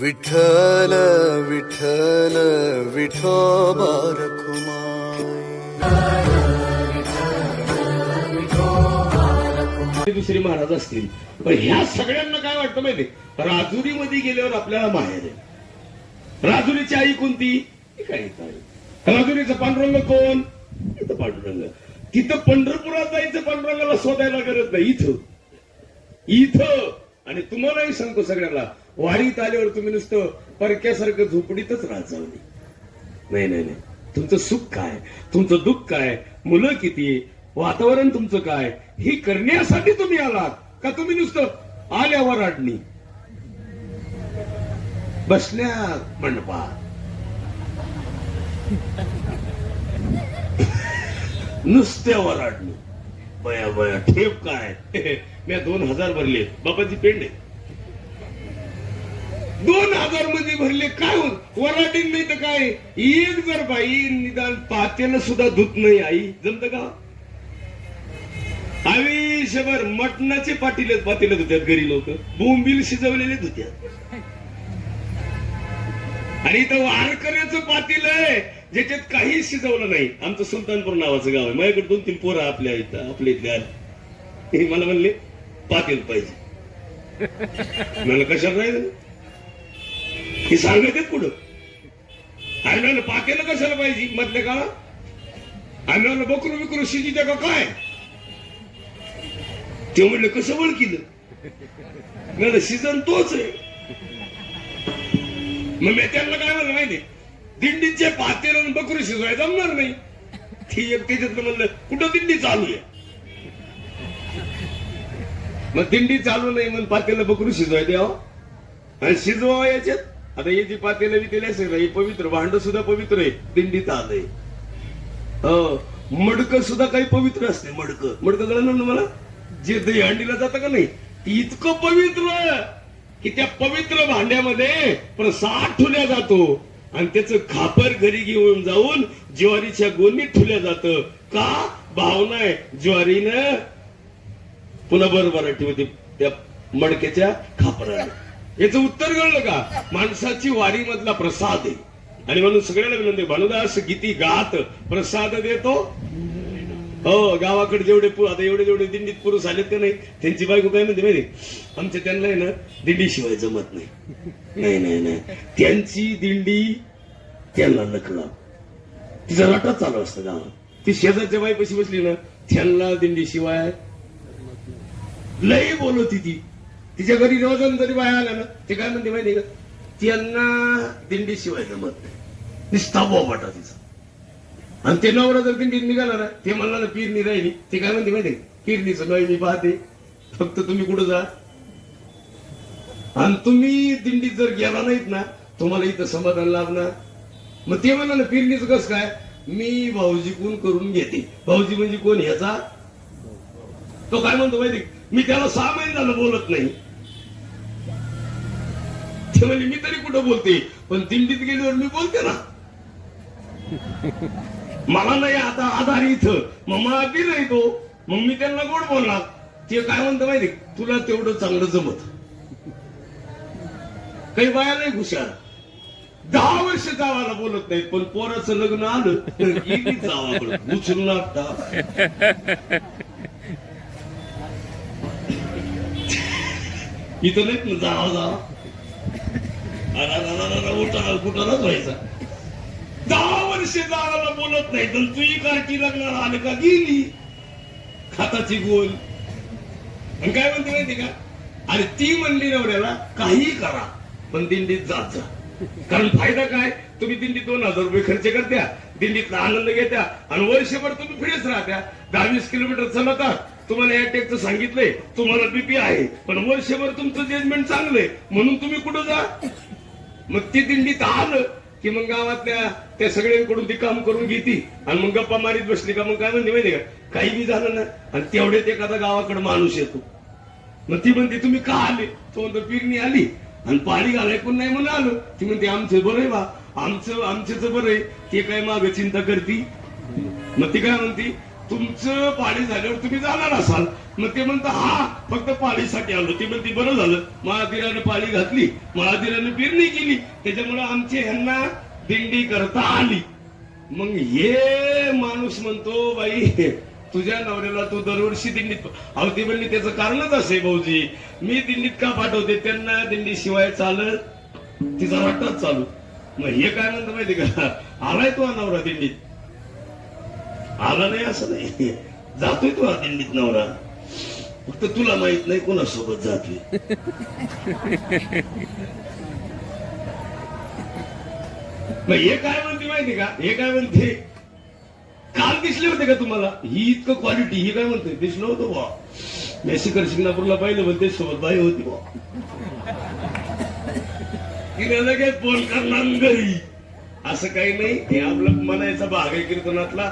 विठ्ठल विठ्ठल विठो रखुमाई दुसरी महाराज असतील. पण ह्या सगळ्यांना काय वाटतं माहिती राजुरीमध्ये गेल्यावर आपल्याला माहेर आहे राजुरीची आई कोणती? काही काय राजुरीचं पांडुरंग कोण? इथं पांडुरंग. तिथं पंढरपुरात जायचं पांडुरंगाला शोधायला गरज नाही. इथं. इथं. आणि तुम्हालाही सांगतो सगळ्यांना वाढीत आल्यावर तुम्ही नुसतं परक्यासारखं झोपडीतच राहत जाऊ नाही नाही नाही. तुमचं सुख काय? तुमचं दुःख काय? मुलं किती? वातावरण तुमचं काय? ही करण्यासाठी तुम्ही आलात. का तुम्ही नुसतं आल्यावर अडणी बसल्या मंडपात. नुसत्यावर अडणी बया बया ठेप काय? मी दोन हजार भरले. बाबाची पेंड. आहे दोन हजारमध्ये भरले. काय होत? वराटीन नाही तर काय? एक जर बाई निदान पातेला सुद्धा धुत नाही आई. जमत का? आयुष्यभर मटणाचे पाटील पातेले धुत्यात घरी लोक. बोंबील शिजवलेले धुत्यात आणि इथं वारकऱ्याचं पातील आहे ज्याच्यात काही शिजवलं नाही. आमचं सुलतानपूर नावाचं गाव आहे. माझ्याकडे दोन तीन पोरं आपल्या इथं आपल्या इथल्या आले मला म्हणले पातील पाहिजे. मला कशाला राहिलं? हे सांगत आहेत पुढं आम्ही म्हणलं कशाला पाहिजे मधल्या काळात? आम्ही बकरू बिकरू शिजी का काय? ते म्हणलं कसं ओळखिलं? म्हणलं सीझन तोच आहे. मग मी त्यांना काय म्हणलं माहिती दिंडीचे पातेला आणि बकरू शिजवाय जमणार नाही. ती एक त्याच्यातलं म्हणलं कुठं दिंडी चालू आहे? मग दिंडी चालू नाही म्हणून पातेला बकरू शिजवाय द्यावं? आणि शिजवा याच्यात? आता हे जी पातेलं वितेले असेल हे पवित्र भांड सुद्धा पवित्र आहे दिंडीत आलंय. हो, मडक सुद्धा काही पवित्र असते मडक. मडक कळलं ना मला जे दही हंडीला जातं का नाही ती इतकं पवित्र की त्या पवित्र भांड्यामध्ये प्रसाद ठुल्या जातो. आणि त्याचं खापर घरी घेऊन जाऊन ज्वारीच्या गोनीत ठुल्या जातं. का? भावना आहे. ज्वारीनं पुन्हा बरोबर आठवते त्या मडक्याच्या खापराला. याचं उत्तर कळलं का? माणसाची वारी मधला प्रसाद आहे. आणि म्हणून सगळ्यांना विनंती भानुदास गीती गात प्रसाद देतो. हो गावाकडे जेवढे आता एवढे जेवढे दिंडीत पुरुष आलेत ते नाही त्यांची बायको काय म्हणते माहिती आमच्या त्यांना आहे ना दिंडी शिवाय जमत नाही. नाही नाही नाही. त्यांची दिंडी त्यांना लखला तिचा रटा चालू असतं गावात. ती शेजारच्या बाईपाशी बसली ना त्यांना दिंडी शिवाय लई बोलवती ती. तिच्या घरी रोजन जरी बाया आल्या ना ते काय म्हणते माहिती का? त्यांना दिंडी शिवाय जमत नाही. निस्ता बोबाटा तिचा. आणि ते नवरा जर दिंडीत निघाला ना ते म्हणला ना पीरनी राहिली. ते काय म्हणते माहिती पीरणीचं नाही मी पाहते. फक्त तुम्ही कुठं जा. आणि तुम्ही दिंडीत जर गेला नाहीत ना तुम्हाला इथं समाधान लाभणार. मग ते म्हणा ना पीरणीचं कसं काय? मी भाऊजी कोण करून घेते. भाऊजी म्हणजे कोण ह्याचा? तो काय म्हणतो माहिती मी त्याला सहा महिने झालं बोलत नाही. ते म्हणजे मी तरी कुठं बोलते? पण दिंडीत गेल्यावर मी बोलते ना. मला नाही आता आधार इथं. मग मला बी नाही तो. मग मी त्यांना गोड बोलणार. ते काय म्हणतं माहिती तुला तेवढं चांगलं जमत. काही बाया नाही हुशार. दहा वर्ष गावाला बोलत नाहीत पण पोराचं लग्न आलं तर उचलून आता इथं नाहीत ना जावा जावा. कुठालाच व्हायचा दहा वर्ष जावाला बोलत नाही तर तुझी कारकी लग्नाला आलं का? गेली. खाताची गोल. आणि काय म्हणते माहिती का? अरे ती म्हणली नवऱ्याला काही करा पण दिंडीत जात जा. कारण फायदा काय? तुम्ही दिंडीत दोन हजार रुपये खर्च करत्या दिंडीतला आनंद घेत्या आणि वर्षभर तुम्ही फिरत राहत्या. दहावीस किलोमीटर चलतात तुम्हाला अटॅकचं सांगितलंय तुम्हाला बीपी आहे. पण वर्षभर तुमचं जजमेंट चांगलंय. म्हणून तुम्ही कुठं जा? मग ती दिंडीत आलं की मग गावातल्या त्या सगळ्यांकडून ती काम करून घेती. आणि मग गप्पा मारीत बसली का मग काय म्हणते माहिती का? काही बी झालं ना आणि तेवढ्यात एखादा गावाकडे माणूस येतो. मग ती म्हणते तुम्ही का आले? तो म्हणतो पिरणी आली. आणि पाणी घालाय कोण नाही म्हणून आलो. ती म्हणते आमचं बरं आहे बा. आमचं आमच्याच बरं आहे. ते काय माग चिंता करती? मग ती काय म्हणती? तुमचं पाळी झाल्यावर तुम्ही जाणार असाल. मग ते म्हणतात हा फक्त पाळीसाठी आलो. ते म्हणते बरं झालं. महादिरानं पाळी घातली. महादिरानं पेरणी केली. त्याच्यामुळे आमचे ह्यांना दिंडी करता आली. मग हे माणूस म्हणतो बाई तुझ्या नवऱ्याला तू दरवर्षी दिंडीत अहो ती म्हणली त्याचं कारणच असे भाऊजी. मी दिंडीत का पाठवते? त्यांना दिंडी शिवाय चालत तिचा वाटत चालू. मग हे काय म्हणतो माहिती का? आलाय तो नवरा दिंडीत. आला नाही असं नाही. जातोय तो दिल्लीत नवरा. फक्त तुला माहीत नाही कोणासोबत जातोय. मग हे काय म्हणते माहिती का? हे काय म्हणते? काल दिसले होते का तुम्हाला? ही इतकं क्वालिटी ही काय म्हणते दिसलं होतं बा मेसिकर शिंगणापूरला पाहिलं म्हणते ते सोबत बाई होती बा तिने लगेच फोन करणार घरी असं काही नाही हे आपलं म्हणायचा भाग आहे कीर्तनातला.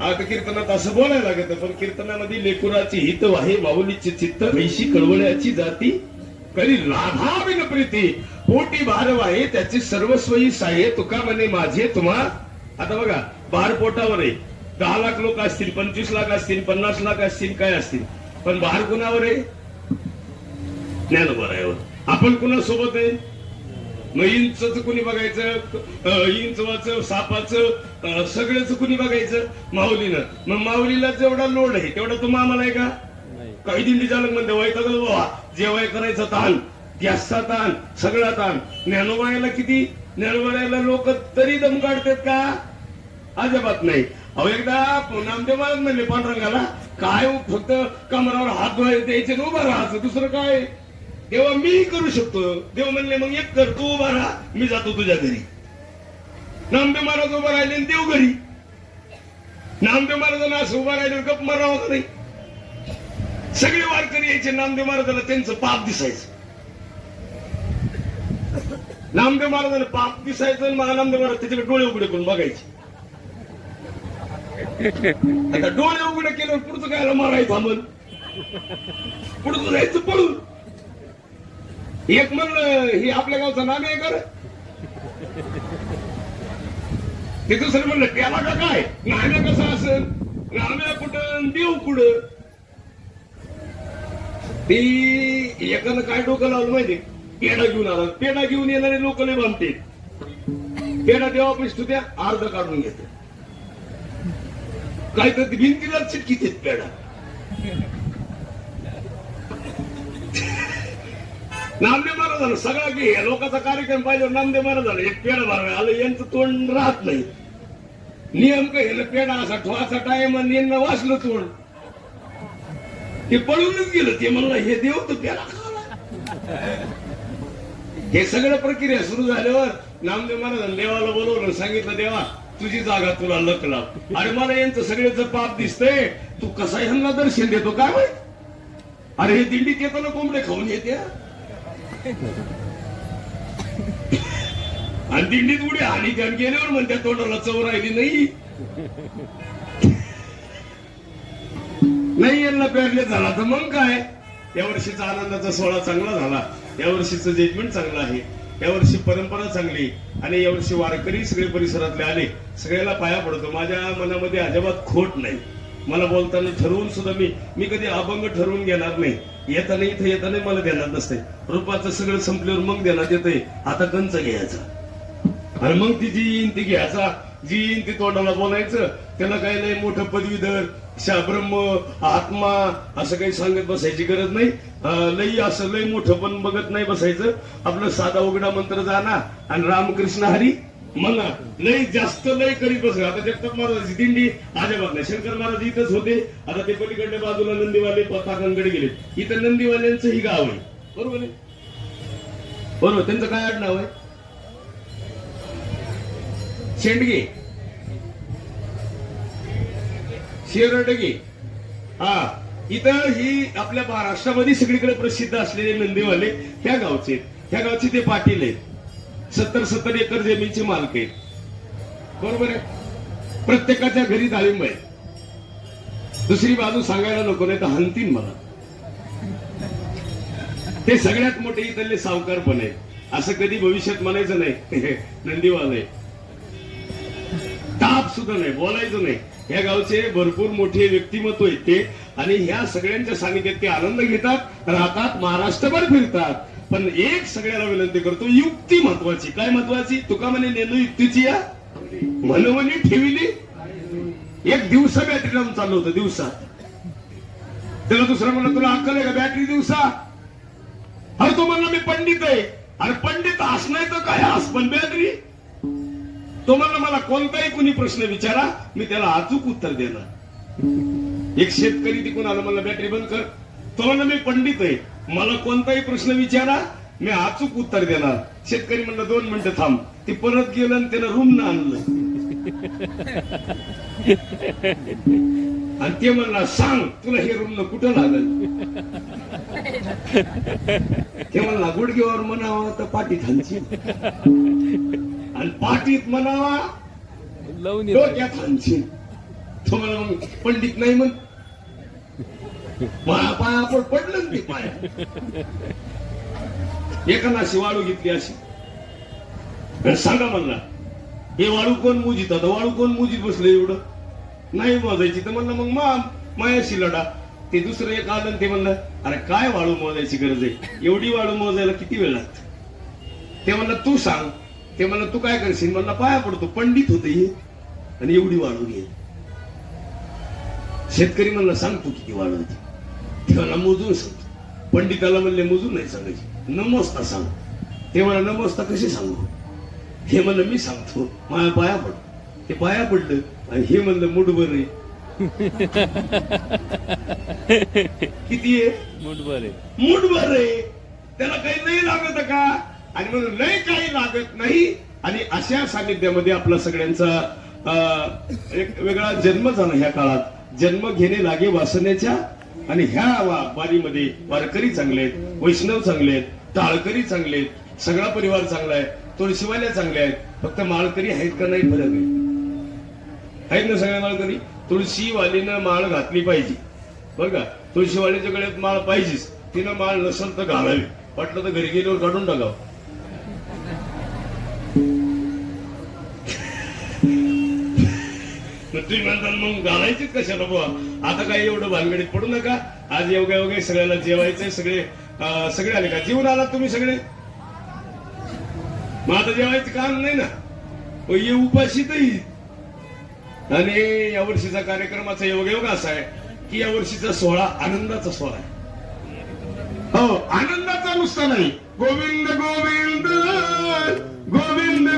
आता कीर्तनात असं बोलायला लागत पण कीर्तनामध्ये लेकुराची हित वाहे माऊलीची चित्त वैशी कळवळ्याची जाती करी लाभा बिन प्रीती. पोटी भारव आहे त्याची सर्वस्वयी साहे तुका म्हणे माझे तुम्हा. आता बघा भार पोटावर आहे. दहा लाख लोक असतील पंचवीस लाख असतील पन्नास लाख असतील काय असतील? पण भार कुणावर आहे? ज्ञानोबरायावर. आपण कुणासोबत आहे? मग इंचच कुणी बघायचं इंचवाचं सापाचं अं, सगळ्याच कुणी बघायचं माऊलीनं. मग माऊलीला जेवढा लोड आहे तेवढा तुम्हा आम्हाला आहे का? काही दिंडी चालक म्हणते वैतागल बाबा? जेवाय करायचं ताण गॅसचा ताण सगळा ताण. ज्ञानोबायाला किती? ज्ञानोबायाला लोक तरी दम काढतात का? अजिबात नाही. अहो एकदा नामदेव महाराज म्हणले पांडुरंगाला काय हो, फक्त कमरावर हात धुवायचे द्यायचे उभं राहायचं? दुसरं काय? तेव्हा मी करू शकतो. देव म्हणले मग एक कर तू उभा राहा मी जातो तुझ्या घरी. नामदेव महाराज उभा राहिले देव घरी. नामदेव महाराजांना असं उभा राहिले गप मारावा का नाही? सगळे वारकरी यायचे नामदेव महाराजाला त्यांचं पाप दिसायचं. नामदेव महाराजांना पाप दिसायचं आणि महानामदेव महाराज त्याच्याकडे डोळे उघडे करून बघायचे. आता डोळे उघडे केल्यावर पुढचं कायला मारायचं आम्हाला? पुढचं जायचं पळून. एक म्हणलं हे आपल्या गावचं नाम आहे कर ते दुसरं म्हणलं त्याला का काय? नाम्या कसं असेल? नाम्या कुठं देव कुठं? ती एकानं काय डोकं लावलं माहिती पेढा घेऊन आला. पेढा घेऊन येणारे लोक लय बांधते पेढा देवापाशी द्या त्या अर्ध काढून घेते. काय तर ती भिंतीला चिटकीत पेढा. नामदेव महाराजांना सगळा की हे लोकांचा कार्यक्रम पाहिजे नामदेव महाराजांना एक पेड भरावे. आलं यांचं तोंड राहत नाही. नियम काय? ह्याला पेढा असा ठोवाचा टाइम आणि यांना वाचलं तोंड. ते पळूनच गेलं. ते म्हणलं हे देव तर पेडा हे सगळं प्रक्रिया सुरू झाल्यावर नामदेव महाराजांनी देवाला बोलवलं. सांगितलं देवा तुझी जागा तुला लक लाव. अरे मला यांचं सगळ्याच पाप दिसतंय. तू कसा ह्यांना दर्शन देतो काय माहीत? अरे हे दिंडीत येताना कोंबडे खाऊन येते आणि दिंडीत उडी आणि त्यान गेल्यावर म्हणत्या तोंडाला चव राहिली नाही. नाही यांना पेरले झाला तर मग काय? या वर्षीचा आनंदाचा सोहळा चांगला झाला. या वर्षीचं जजमेंट चांगलं आहे. या वर्षी परंपरा चांगली. आणि या वर्षी वारकरी सगळे परिसरातले आले. सगळ्याला पाया पडतो. माझ्या मनामध्ये अजिबात खोट नाही. मला बोलताना ठरवून सुद्धा मी मी कधी अभंग ठरवून घेणार नाही. येताना इथं येताना मला देणार नसते रुपाचं सगळं संपल्यावर मग देण्यात येते आता कंच घ्यायचा. आणि मग ती जी येईन ती घ्यायचा. जी येईन ती तोंडाला बोलायचं. त्याला काही नाही मोठं पदवीधर शा ब्रह्म आत्मा असं काही सांगत बसायची गरज नाही. लई असं लई मोठं पण बघत नाही बसायचं. आपलं साधा उघडा मंत्र जाणा आणि रामकृष्ण हरी. म्हणा लय जास्त लय करीत बस आता जगताप महाराजांची दिंडी अजिबात नाही शंकर महाराज इथंच होते. आता ते पलीकडल्या बाजूला नंदीवाले पताकांकडे गेले. इथं नंदीवाल्यांचं ही गाव आहे. बरोबर आहे? बरोबर. त्यांचं काय आडनाव आहे? शेंडगे. शेरडगे. हा. इथं ही आपल्या महाराष्ट्रामध्ये सगळीकडे प्रसिद्ध असलेले नंदीवाले ह्या गावचे आहेत. ह्या गावचे ते पाटील आहेत. सत्तर सत्तर एकर जमीनचे मालक आहेत. बरोबर आहे? प्रत्येकाच्या घरी डाळिंब आहे. दुसरी बाजू सांगायला नको नाही तर हंतीन मला. ते सगळ्यात मोठे इथले सावकार पण आहेत. असं कधी भविष्यात म्हणायचं नाही. नंदीवाले ताप सुद्धा नाही बोलायचं नाही. या गावचे भरपूर मोठे व्यक्तिमत्व आहेत ते. आणि ह्या सगळ्यांच्या सानिध्यात ते आनंद घेतात राहतात महाराष्ट्रभर फिरतात. पण एक सगळ्याला विनंती करतो युक्ती महत्वाची. काय महत्वाची? तुका म्हणे नेलो युक्तीची या? मनोमनी ठेवली? एक दिवसा बॅटरी लावून चाललो होतं दिवसा. त्याला दुसरा म्हणलं तुला अक्कल आहे का बॅटरी दिवसा? अरे तो म्हणला मी पंडित आहे. अरे पंडित असणार तर काय अस पण बॅटरी तो म्हणला मला कोणताही कुणी प्रश्न विचारा मी त्याला अचूक उत्तर देणार. एक शेतकरी तिकून आला मला बॅटरी बंद कर. तो म्हणला मी पंडित आहे. मला कोणताही प्रश्न विचारा मी अचूक उत्तर देणार. शेतकरी म्हणलं दोन मिनिटं थांब. ती परत गेलं आणि त्यानं रूम न आणलं. आणि ते म्हणला सांग तुला हे रूम कुठं लागल? ते म्हणला गुडघेवर म्हणावा तर पाठीत हाणची आणि पाठीत म्हणावा डोक्यात हाणशील. तो मग पंडित नाही म्हण पाया पाया पडलं ते पाया. एकानं अशी वाळू घेतली अशी. आणि सांगा म्हणला हे वाळू कोण मुजीत? आता वाळू कोण मुजीत बसले एवढं? नाही मोजायची तर म्हणलं मग मा मायाशी लढा. ते दुसरं एक आलं ते म्हणलं अरे काय वाळू मोजायची गरज आहे? एवढी वाळू मोजायला किती वेळ लागत? ते म्हणलं तू सांग. ते म्हणलं तू काय करशील? म्हणलं पाया पडतो पंडित होते हे. आणि एवढी वाळू घे. शेतकरी म्हणलं सांग तू किती वाळू होती ते म्हणला मोजून सांगतो. पंडिताला म्हणले मोजून नाही सांगायची. नमोस्ता सांग. ते म्हणा नमोस्ता कशी सांगू? हे म्हणलं मी सांगतो. माझ्या पाया पड ते पाया पडलं आणि हे म्हणलं मुठभर आहे. किती आहे? मुठभर आहे. मुठभर आहे. त्याला काही नाही लागत का? आणि म्हणून नाही काही लागत नाही. आणि अशा सानिध्यामध्ये आपला सगळ्यांचा एक वेगळा जन्म झाला ह्या काळात. जन्म घेणे लागे वासनेच्या आणि ह्या वा- वारीमध्ये वारकरी चांगले आहेत वैष्णव चांगले आहेत टाळकरी चांगले आहेत सगळा परिवार चांगला आहे तुळशीवाल्या चांगल्या आहेत फक्त माळकरी आहेत का नाही फरक आहे. आहेत ना सगळ्या माळकरी? तुळशीवालीनं माळ घातली पाहिजे. बरं का? तुळशीवालीच्या गळ्यात माळ पाहिजेच. तिनं माळ नसेल तर घालावी. वाटलं तर घरी गेल्यावर काढून टाकावं. मग तुम्ही म्हणताल मग घालायचीच कशाला बुवा? आता काय एवढं भानगडीत पडू नका. आज योग्य योग्य सगळ्याला जेवायचंय सगळे सगळे आले का? जेवून आलात तुम्ही सगळे? मग आता जेवायचं काम नाही ना? ये उपाशी तर. आणि या वर्षीचा कार्यक्रमाचा योग योग असा आहे की या वर्षीचा सोहळा आनंदाचा सोहळा आहे. हो आनंदाचा नुसता नाही. गोविंद गोविंद गोविंद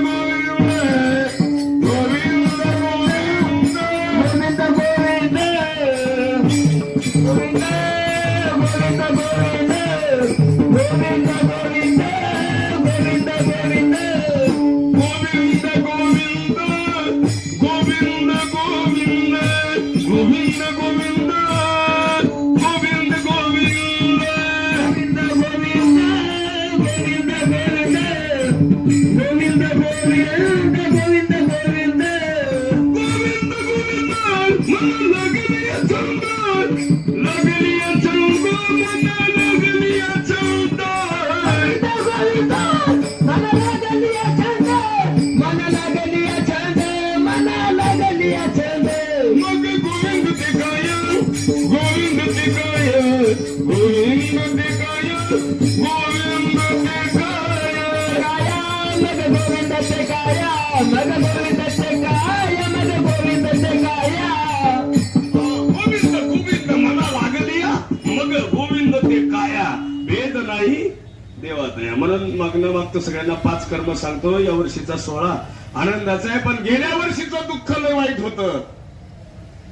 म्हणून मागणं मागतो सगळ्यांना पाच कर्म सांगतो या वर्षीचा सोहळा आनंदाचा आहे पण गेल्या वर्षीचं दुःख लय वाईट होतं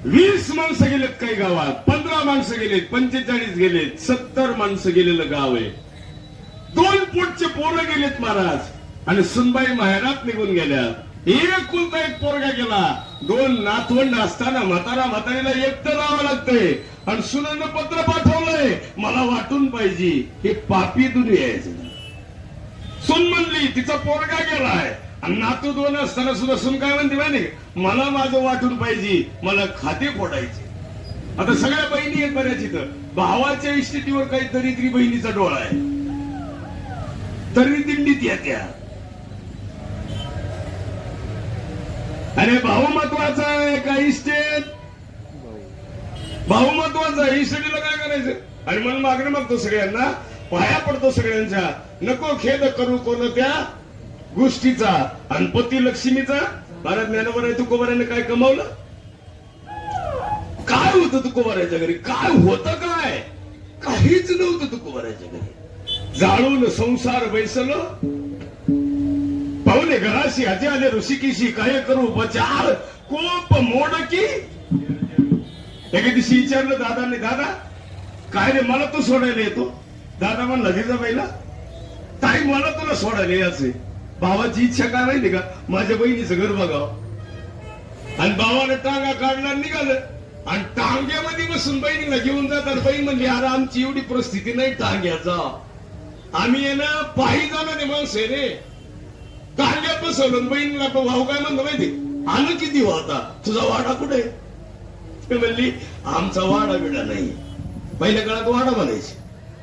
वीस माणसं गेलेत काही गावात पंधरा माणसं गेलेत पंचेचाळीस गेलेत सत्तर माणसं गेलेलं गाव आहे. दोन पोटचे पोरं गेलेत महाराज. आणि सुनबाई माहेरात निघून गेल्या. एक कुलता एक पोरगा गेला. दोन नातवंड असताना म्हातारा म्हातारीला एकटं राहावं लागतंय. आणि सुनानं पत्र पाठवलंय. मला वाटून पाहिजे. हे पापी दुनिया आहे. सुन म्हणली तिचा पोरगा गेलाय. नातू दोन असताना सुद्धा सुन काय म्हणते माहिती मला माझं वाटून पाहिजे मला खाते फोडायचे. आता सगळ्या बहिणी आहेत बऱ्याच इथं. भावाच्या इस्टेटीवर काहीतरी दरिद्री बहिणीचा डोळा आहे. तरी दिंडीत येत्या. अरे भाऊ महत्त्वाचा आहे का इस्टेट? भाऊ महत्त्वाचा आहे. इस्टेटीला काय करायचं? आणि मला मागणं मागतो सगळ्यांना. पाया पडतो सगळ्यांच्या. नको खेद करू कोण त्या? गोष्टीचा अनपती लक्ष्मीचा भारत ज्ञानोबर आहे तुकोबाराने काय कमावलं? काय होतं तुकोबाराच्या घरी? काय होतं काय? काहीच नव्हतं तुकोबाराच्या घरी. जाळून संसार बैसल. पाहुणे घराशी आजी आले ऋषिकीशी काय करू? बचार कोप मोडकी. एके दिवशी विचारलं दादाने दादा काय रे मला तू सोडायला येतो? दादा म्हणला जिजाबाईला ताई मला तुला सोडायला यायचंय. भावाची इच्छा काय माहिती का? माझ्या बहिणीचं घर बघावं. आणि भावाने टांगा काढला निघालं. आणि टांग्यामध्ये बसून बहिणीला घेऊन जातात. बहीण म्हणजे अरे आमची एवढी परिस्थिती नाही टांग्याचा आम्ही आहे ना पायी जाणारे माणसं आहे रे. टांग्यात बसवलं बहिणीला पण भाऊ काय म्हणतो माहिती? आलं किती होता तुझा वाडा कुठे ते म्हणली आमचा वाडा बिडा नाही. पहिल्या काळात वाडा म्हणायची.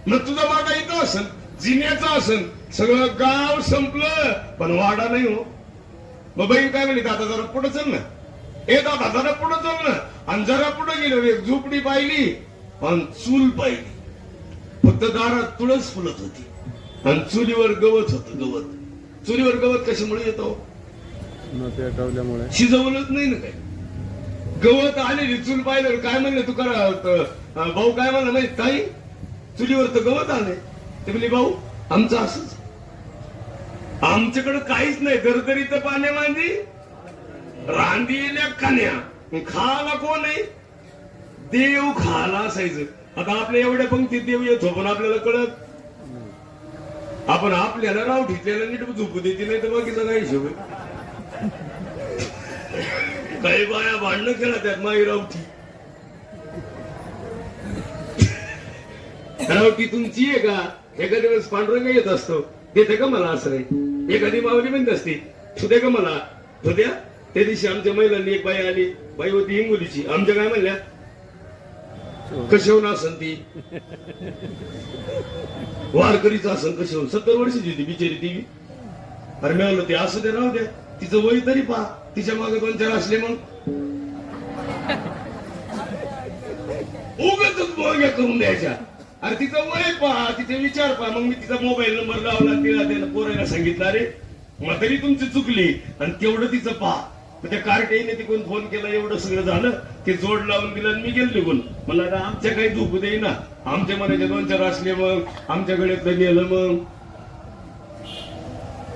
मग तुझा वाडा इथं असेल जिन्याचा असेल सगळं गाव संपलं पण वाडा नाही हो. मग बहीण काय म्हणली दादा जरा पुढे चल ना. ए दादा जरा पुढे चल ना. आणि जरा पुढे गेलो एक झोपडी पाहिली आणि चूल पाहिली. फक्त दारात तुळस फुलत होती. आणि चुलीवर गवत होत गवत. चुलीवर गवत कशामुळे येतो पेटवल्यामुळे शिजवलंच नाही ना काय गवत आलेली चूल पाहिलं काय म्हणले तू करा भाऊ काय म्हणलं नाही? ताई चुलीवर तर गवत आले ते म्हणले भाऊ आमचं असंच. आमच्याकडे काहीच नाही. दरदरीचं पाण्या मांदी रांदील्या खाण्या. खाला कोण आहे? देव खाला असायचं. आता आपल्या एवढ्या पंक्तीत देव येतो पण आपल्याला कळत? आपण आपल्याला राव ठिकल्याला नीट झोपू देते नाही तर बाकीचा काय हिशोब. काही बाया भांडणं केला त्यात माई रावठी रावटी तुमची आहे का? एखाद्या वेळेस पांढरंग येत असतो. देते का मला असं नाही एखादी मावली म्हणत असते. तुद्या का मला? तुद्या त्या दिवशी आमच्या महिलांनी एक बाई आली. बाई होती हिंगोलीची आमच्या काय म्हणल्या? कशावून असन ती? वारकरीच असन कशावून सत्तर वर्षाची होती बिचारी ती. अरे मी म्हणलं ते असं ते राहू द्या तिचं वय तरी पहा. तिच्यामागे दोन चार असले मग. उगाच बोग्या करून द्यायच्या. अरे तिचं वय पहा तिचे विचार पहा. मग मी तिचा मोबाईल नंबर लावला तिला त्याला पोरायला सांगितलं अरे मग तरी तुमची चुकली आणि तेवढं तिचं पहा. मग त्या कार्टेने तिकडून फोन केला एवढं सगळं झालं. ते जोड लावून दिलं आणि मी गेलो निघून. मला आता आमच्या काही झोपू देई ना. आमच्या मनाच्या दोन चार असले मग. आमच्या गळ्यातलं नेलं मग.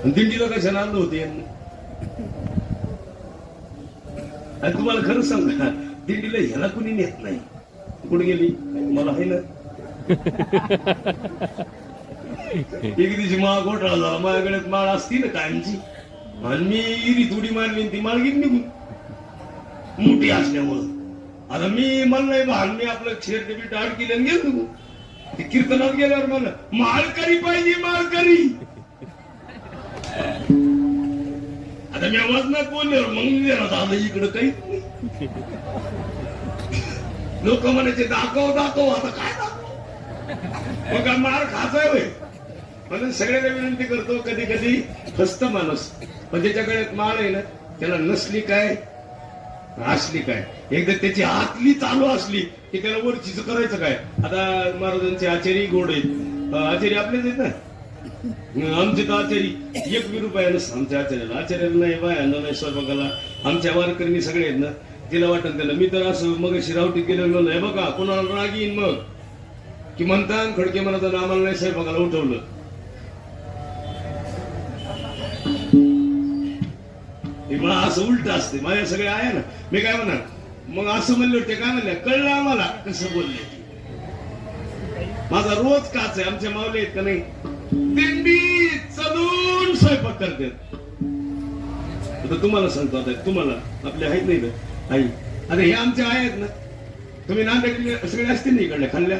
आणि दिंडीला कशाला आणलं होते आणि तुम्हाला खरं सांगा दिंडीला ह्याला कुणी नेत नाही. कुठे गेली? मला आहे ना. एक दिवशी माळ घोटाळा झाला. माझ्याकडे माळ असती ना कायमची. आणि मी इरी थोडी मारली ती माळ गेली निघून. मोठी असल्यामुळं. आता मी मला नाही भान. मी आपलं शेर डेबी टाळ केलं आणि गेलो निघून. ते कीर्तनात गेल्यावर मला माळकरी पाहिजे माळकरी. आता मी आवाज नाही बोलल्यावर मग मी देणार इकडं काही लोक म्हणायचे दाखव दाखव आता काय दाखव मग मार खायचा होय. म्हणून सगळ्यांना विनंती करतो कधी कधी फस्त माणूस. पण त्याच्याकडे माळ आहे ना त्याला नसली काय असली काय. एकदा त्याची आतली चालू असली की त्याला वरचीच करायचं काय. आता महाराजांचे आचार्य गोड आहेत. आचारी आपलेच आहेत ना? आमचे तर आचारी. एक बी रुपया नसतं आमच्या आचार्याला. आचार्याला नाही बायांना नाही स्वयंपाकाला. आमच्या वारकरी सगळे आहेत ना. तिला वाटत त्याला मी तर असं मग शिरावटीत गेलो नाही. बघा कोणाला राग येईन मग? की म्हणता खडके म्हणत आम्हाला नाही स्वयंपाकाला उठवलं. हे मला असं उलट असते माझ्या सगळे आहे ना. मी काय म्हणणार? मग असं म्हणलं ते काय म्हणलं? कळलं आम्हाला? कसं बोलले. माझा रोज काच आहे. आमच्या मावले आहेत का नाही? दिंडी चलून स्वयंपाक करतात. आता तुम्हाला सांगतो आता तुम्हाला. आपले आहेत नाही ना आई. आता हे आमचे आहेत ना. तुम्ही नांदेडले सगळे असतील ना इकडल्या खाल्ल्या?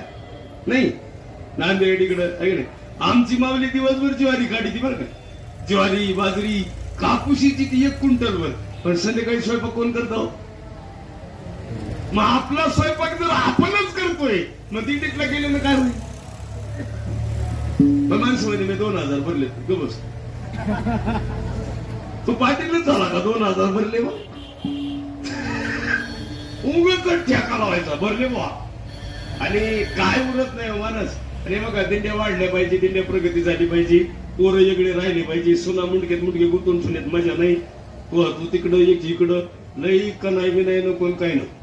नाही. नांदेड इकडं आहे नाही? आमची मावली दिवसभर ज्वारी काढी ती बरं का. ज्वारी बाजरी कापुशीची ती एक क्विंटलवर. पण संध्याकाळी स्वयंपाक कोण करतो मग आपला स्वयंपाक जर आपणच करतोय मग तिकीटला गेले ना काय होईल? मग माणसं मी दोन हजार भरले ग बस. तू पाटीलच झाला का? दोन हजार भरले मग उगच ठेका लावायचा. भरले बुवा आणि काय उरत नाही हो माणस. आणि मग दिंड्या वाढल्या पाहिजे दिंड्या प्रगती झाली पाहिजे. पोरं वेगळे राहिले पाहिजे. सुना मुंडकेत मुंडके गुंतून सुनेत मजा नाही. तू तू तिकडं एक इकडं. लई का नाही बी नाही नको काय नको.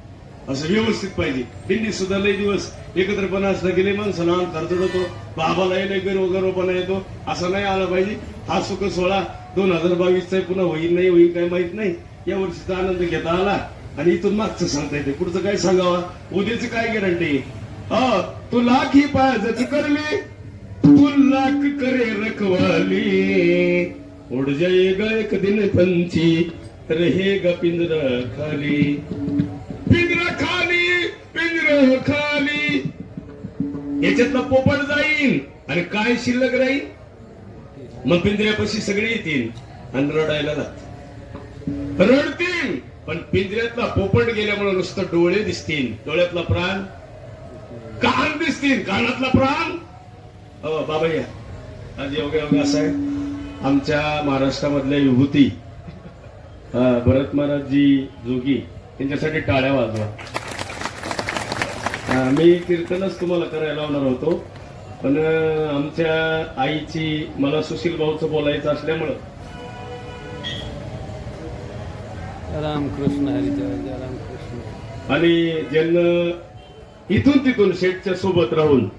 असं व्यवस्थित पाहिजे. दिंडी सुद्धा लई दिवस एकत्रपणा असला गेले माणसाला अंतर चढवतो. बाबालाही लई गर्व गर्वपणा येतो. असं नाही आला पाहिजे. हा सुख सोहळा दोन हजार बावीसचा पुन्हा होईल नाही होईल काय माहीत नाही. या वर्षीचा आनंद घेता आला. आणि इथून मागचं सांगता येते. पुढचं काय सांगावा? उद्याचं काय गॅरंटी तू लाख ही पायाचं करली तू लाख करे रखवाली. उड जाएगा एक दिन पंछी रहेगा पिंजरा खाली. पिंजरा खाली पिंजरा खाली. याच्यातला पोपट जाईल आणि काय शिल्लक राहील? मग पिंजऱ्यापाशी सगळे येतील आणि रडायला जात रडतील पण पिंजऱ्यातला पोपट गेल्यामुळे नुसतं डोळे दिसतील. डोळ्यातला प्राण कान दिसतील कानातला प्राण. अ बाबा या आज योगा योगा असं आहे. आमच्या महाराष्ट्रामधल्या अ, भरत महाराजजी जोगी त्यांच्यासाठी टाळ्या वाजवा. मी कीर्तनच तुम्हाला करायला लावणार होतो पण आमच्या आईची मला सुशील भाऊचं बोलायचं असल्यामुळं. रामकृष्ण हरी जय जय रामकृष्ण. आणि ज्यांना इथून तिथून शेठच्या सोबत राहून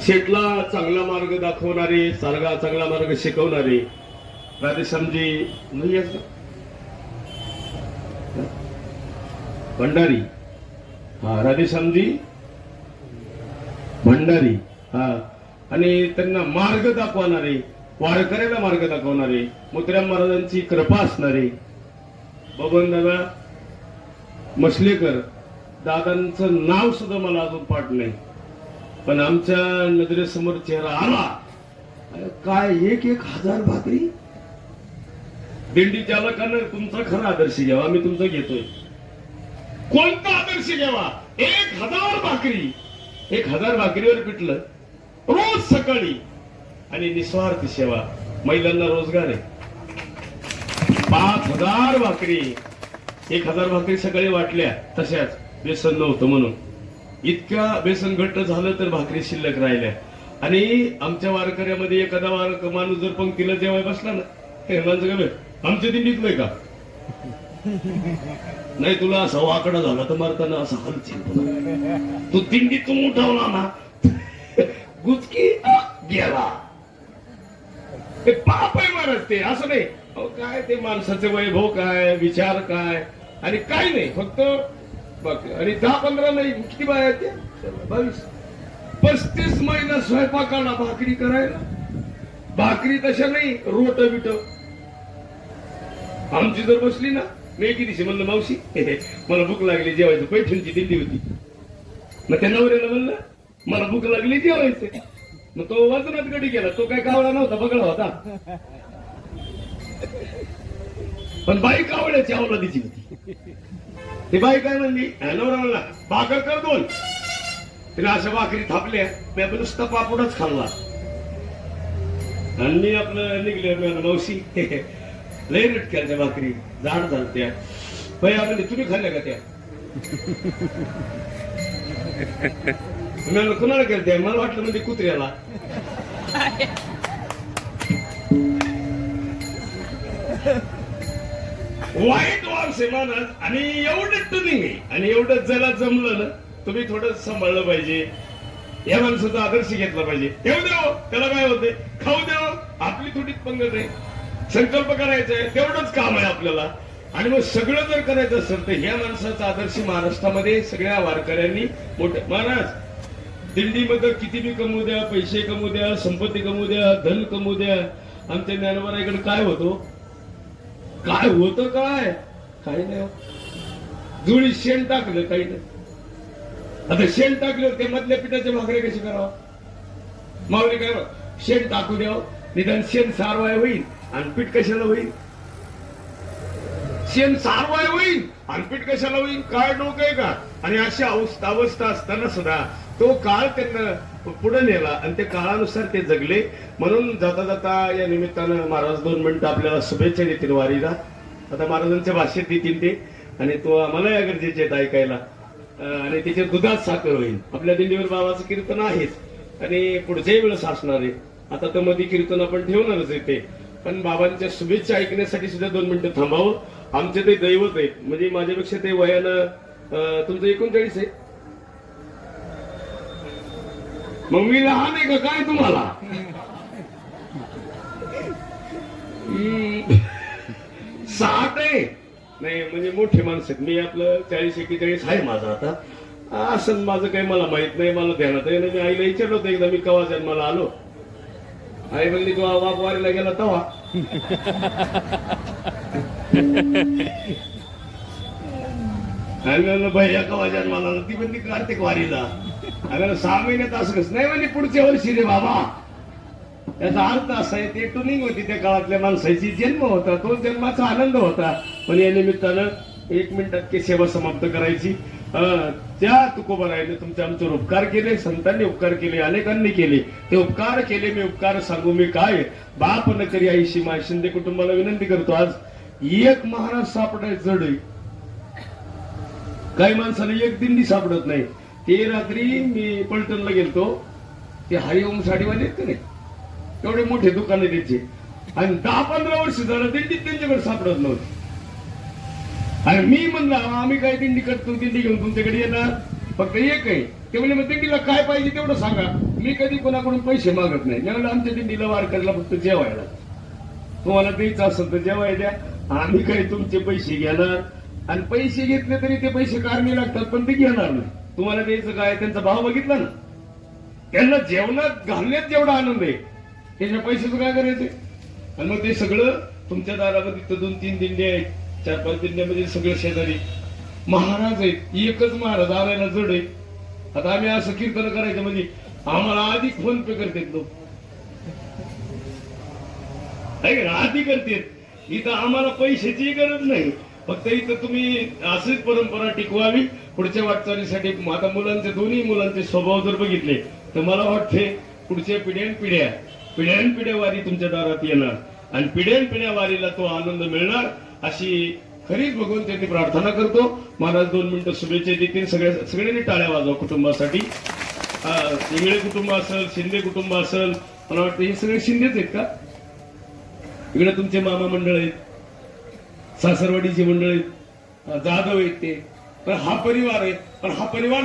शेठला चांगला मार्ग दाखवणारे सारगा चांगला मार्ग शिकवणारे राधेश्यामजी नाही भंडारी. हा राधेश्यामजी भंडारी. हा. आणि त्यांना मार्ग दाखवणारे वारकऱ्याला मार्ग दाखवणारे मुत्र्या महाराजांची कृपा असणारे. बबन दादा मसलेकर दादांचं नाव सुद्धा मला अजून पाठ नाही. पण आमच्या नजरेसमोर चेहरा आला. काय एक एक हजार भाकरी? दिंडी चालकांना तुमचा खरा आदर्श घ्यावा मी तुमचा घेतोय. कोणता आदर्श घ्यावा? एक हजार भाकरी. एक हजार भाकरीवर पिटलं. रोज सकाळी. आणि निस्वार्थ सेवा. महिलांना रोजगार आहे. पाच हजार भाकरी. एक हजार भाकरी सकाळी वाटल्या तशाच. बेसन नव्हतं म्हणून. इतक्या बेसन घट्ट झालं तर भाकरी शिल्लक राहिल्या. आणि आमच्या वारकऱ्यामध्ये एखादा वारक माणूस जर पंक्तीला जेवाय बसला ना हे माणसं का बे, आमच्या दिंडीतलंय का? नाही तुला असा वाकडा झाला तर मारताना असं हलचील तू दिंडीतून उठवला ना गुचकी गेला. ते पाप आहे महाराज ते असं नाही. अहो काय ते माणसाचे वैभव काय विचार काय? आणि काय नाही फक्त आणि दहा पंधरा नाही किती बाय आहेत बावीस. पस्तीस महिना स्वयंपाकाला भाकरी करायला. भाकरी तशा नाही रोट बिट. आमची जर बसली ना मी दिवशी म्हणलं मावशी मला भूक लागली जेवायचं. पैठणची दिंडी होती. मग त्या नवऱ्याला म्हणलं मला भूक लागली जेवायचं. मग तो वजनात गडी गेला. तो काय कावळा नव्हता बघा होता. पण बाई कावळ्याची अवलादीची होती. ती बाई काय म्हणली? नवरा म्हणला भाकर कर दोन. तिने अशा भाकरी थापल्या मी आपलं नुसता पापडच खाल्ला. आणि मी आपलं निघले मावशी. लय रटक्या त्या भाकरी जाड झालत्या बाई आपली तुम्ही खाल्ल्या का त्या? मी कुणाला केलं मला वाटलं म्हणजे कुत्र्याला. वाईट वास आणि एवढं तुम्ही आहे आणि एवढं जरा जमलं ना तुम्ही थोडं सांभाळलं पाहिजे. या माणसाचा आदर्श घेतला पाहिजे. येऊ देव हो, त्याला काय होते खाऊ देव हो, आपली थोडीच पंगत आहे. संकल्प करायचा आहे तेवढंच काम आहे आपल्याला. आणि मग सगळं जर करायचं असेल तर ह्या माणसाचा आदर्श महाराष्ट्रामध्ये सगळ्या वारकऱ्यांनी मोठे महाराज दिंडीमध्ये किती बी कमवू द्या पैसे कमवू द्या संपत्ती कमवू द्या धन कमवू द्या. आमच्या ज्ञानोबाराकडे काय होतो? काय होतं काय? काही नाही हो. जुळी शेण टाकलं काही नाही. आता शेण टाकलं ते मधल्या पिठाचे भाकरी कशी करावं? मावळे काय शेण टाकू द्यावं हो. निदान शेण सारवाय होईल आणि पीठ कशाला होईल? शेण सारवाय होईल आणि पीठ कशाला होईल? काळ डोकं आहे का? आणि अशी अवस्था अवस्था असताना सुद्धा तो काळ त्यांना पुढे नेला आणि त्या काळानुसार ते जगले. म्हणून जाता जाता या निमित्तानं महाराज दोन मिनिटं आपल्याला शुभेच्छा देतील वारीला. आता महाराजांच्या भाषेत देतील ते. आणि तो आम्हाला या गरजेचे आहेत ऐकायला. आणि त्याच्या दुधात साखर होईल. आपल्या दिंडीवर बाबाचं कीर्तन आहेच. आणि पुढच्याही वेळेस असणार आहे. आता तर मध्ये कीर्तन आपण ठेवणारच येते पण बाबांच्या शुभेच्छा ऐकण्यासाठी सुद्धा दोन मिनिटं थांबावं. आमचे ते दैवत आहेत. म्हणजे माझ्यापेक्षा ते वयानं तुमचं एकोणचाळीस आहे. मग मी लहान आहे का? काय तुम्हाला? साठ आहे. नाही म्हणजे मोठे माणसं आहेत. मी आपलं चाळीस एकेचाळीस आहे माझं आता. असं माझं काही मला माहीत नाही मला ध्यानात आहे. मी आईला विचारलं होतं एकदा मी कवा जन्माला आलो. आई म्हणली तू बाप वारीला गेला तवा आई भैया कवा जन्माला ती म्हणली कार्तिक वारीला. अगं सहा महिन्यात असं नाही म्हणजे पुढच्या वर्षी रे बाबा. त्याचा अर्थ असा आहे ते टुनिंग होती त्या काळातल्या माणसाची. जन्म होता तो जन्माचा आनंद होता. पण या निमित्तानं एक मिनिटात की सेवा समाप्त करायची. अं, त्या तुकोबरायने तुमचे आमच्यावर उपकार केले संतांनी उपकार केले अनेकांनी केले. ते उपकार केले मी उपकार सांगू मी काय? बाप न करी आईशी माय शिंदे कुटुंबाला विनंती करतो आज. एक महाराज सापडाय जड काही माणसाला एक दिंडी सापडत नाही. ते रात्री मी पलटणला गेलतो. ते हरिओम साडीवाले आहेत नाही? एवढे मोठे दुकान आहे त्याचे आणि दहा पंधरा वर्ष झालं दिंडी त्यांच्याकडे सापडत नव्हती. आणि मी म्हणलं आम्ही काय दिंडी करतो दिंडी घेऊन तुमच्याकडे येणार? फक्त एक आहे. ते म्हणजे मग दिंडीला काय पाहिजे तेवढं सांगा. मी कधी कोणाकडून पैसे मागत नाही. मी म्हणलं आमच्या दिंडीला वारकऱ्याला फक्त जेवायला. तुम्हाला द्यायचं असेल तर जेवाय द्या. आम्ही काही तुमचे पैसे घेणार? आणि पैसे घेतले तरी ते पैसे कारणी लागतात पण ते घेणार नाही. तुम्हाला द्यायचं काय? त्यांचा भाव बघितला ना? त्यांना जेवणात घालण्यात जेवढा आनंद आहे त्याच्या पैशाचं काय करायचं आणि मग ते सगळं तुमच्या दारामध्ये तिथं दोन तीन दिंडे आहेत. चार पाच दिंड्यामध्ये म्हणजे सगळे शेजारी. महाराज आहेत. एकच महाराज आणायला जड आहे. आता आम्ही असं कीर्तन करायचं म्हणजे आम्हाला आधी फोन पे करतात लोक. आधी करतात. इथं आम्हाला पैशाची गरज नाही. फक्त इथं तुम्ही अशीच परंपरा टिकवावी. पुढच्या वाटचालीसाठी आता मुलांचे दोन्ही मुलांचे स्वभाव जर बघितले तर मला वाटते पुढच्या पिढ्यान पिढ्या पिढ्यान पिढ्या वारी तुमच्या दारात येणार. आणि पिढ्यान पिढ्या वारीला तो आनंद मिळणार अशी खरीच भगवंतांनी प्रार्थना करतो. महाराज दोन मिनिटं शुभेच्छा देतील. सगळ्या सगळ्यांनी टाळ्या वाजवा कुटुंबासाठी. इंगळे कुटुंब असेल शिंदे कुटुंब असेल मला वाटतं हे सगळे शिंदेच आहेत का? इकडे तुमचे मामा मंडळ आहेत. सासरवाडीची मंडळ आहेत. जाधव आहेत ते. पण हा परिवार आहे. पण हा परिवार